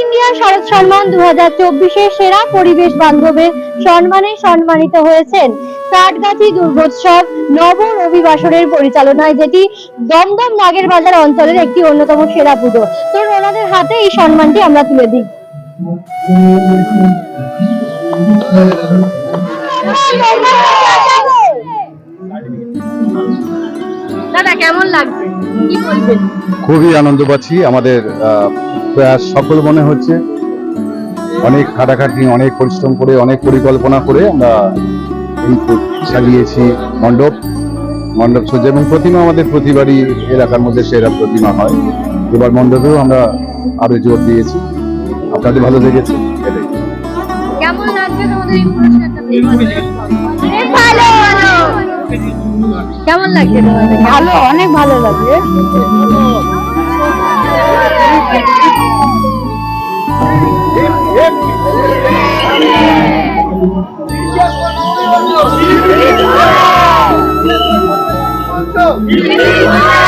India শারদ সম্মান দু হাজার চব্বিশের সেরা পরিবেশ বান্ধবের সম্মানে সম্মানিত হয়েছেন। কাঠগাছি দুর্গোৎসব নব রবিবাসরের পরিচালনায় যেটি দমদম নাগের বাজার অঞ্চলের একটি অন্যতম সেরা পুজো। তো ওনাদের হাতে এই সম্মানটি আমরা তুলে দিই। দাদা, কেমন লাগছে? খুবই আনন্দ পাচ্ছি। আমাদের প্রয়াস সফল মনে হচ্ছে অনেক খাটাখাটি অনেক পরিশ্রম করে অনেক পরিকল্পনা করে আমরা সাজিয়েছি মণ্ডপ। মণ্ডপ সজ্জা এবং প্রতিমা আমাদের প্রতিবারই এলাকার মধ্যে সেরা প্রতিমা হয়। এবার মণ্ডপেও আমরা আরও জোর দিয়েছি। আপনাদের ভালো লেগেছে? কেমন লাগছে তোমাদের এই পুরস্কারটা কেমন লাগছে তোমাদের? ভালো অনেক ভালো লাগছে। Yeah.